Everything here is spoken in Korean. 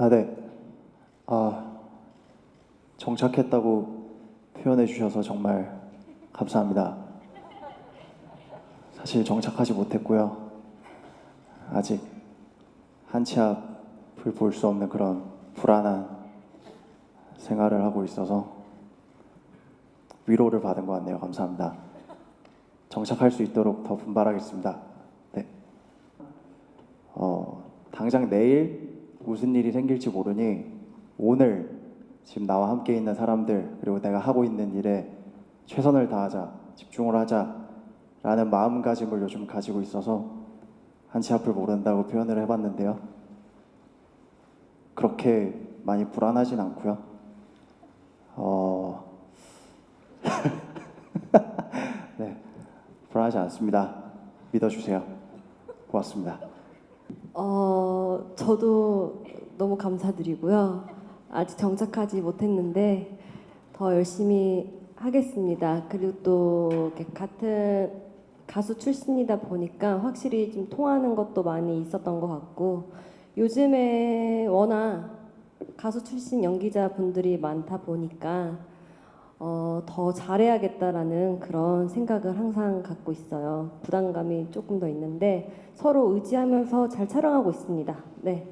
아, 네. 아, 정착했다고 표현해 주셔서 정말 감사합니다. 사실 정착하지 못했고요. 아직 한치 앞을 볼 수 없는 그런 불안한 생활을 하고 있어서 위로를 받은 것 같네요. 감사합니다. 정착할 수 있도록 더 분발하겠습니다. 네. 어, 당장 내일 무슨 일이 생길지 모르니 오늘 지금 나와 함께 있는 사람들 그리고 내가 하고 있는 일에 최선을 다하자 집중을 하자라는 마음가짐을 요즘 가지고 있어서 한치 앞을 모른다고 표현을 해봤는데요. 그렇게 많이 불안하진 않고요. 어, 네, 불안하지 않습니다. 믿어주세요. 고맙습니다. 어, 저도 너무 감사드리고요. 아직 정착하지 못했는데 더 열심히 하겠습니다. 그리고 또 같은 가수 출신이다 보니까 확실히 좀 통하는 것도 많이 있었던 것 같고 요즘에 워낙 가수 출신 연기자 분들이 많다 보니까 어, 더 잘해야겠다라는 그런 생각을 항상 갖고 있어요. 부담감이 조금 더 있는데 서로 의지하면서 잘 촬영하고 있습니다. 네.